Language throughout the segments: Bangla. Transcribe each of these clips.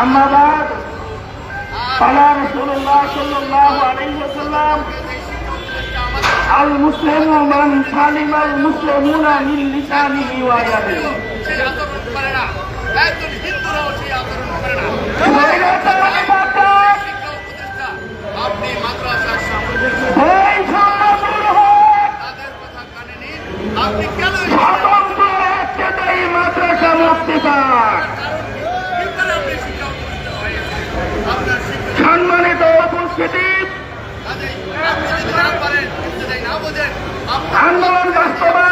أما بعد قال رسول الله صلى الله عليه وسلم المسلم من سلم المسلمون من لسانه ويده আপনি মাদ্রাসার সামনে আন্দোলন বাস্তবায়ন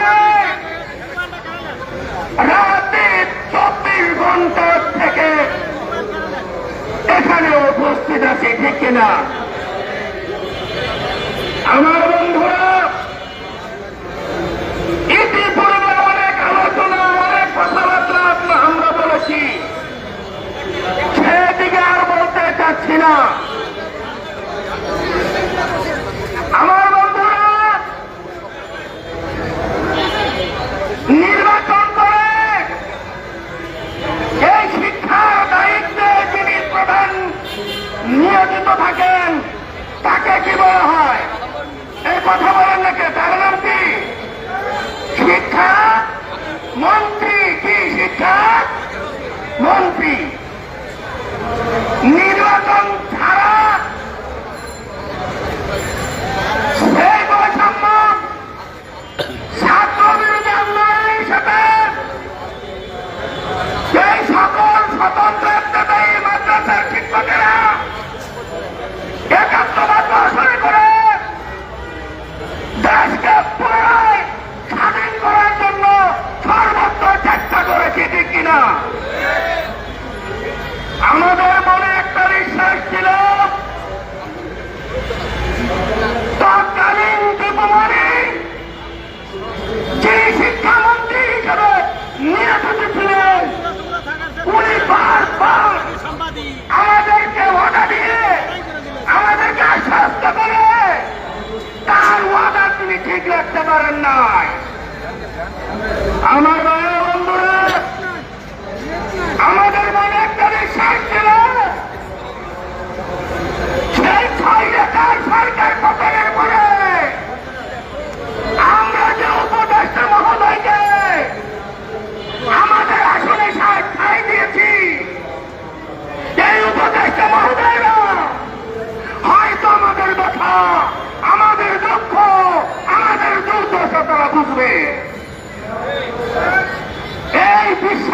না। আমার বলা হয়। এই কথা বলার নাকি তার নাম কি? শিক্ষা? মন্ত্রী কি শিক্ষা? মন্ত্রী। স্বাধীন করার জন্য সর্বত্র চেষ্টা করেছি ঠিক কিনা? Yes.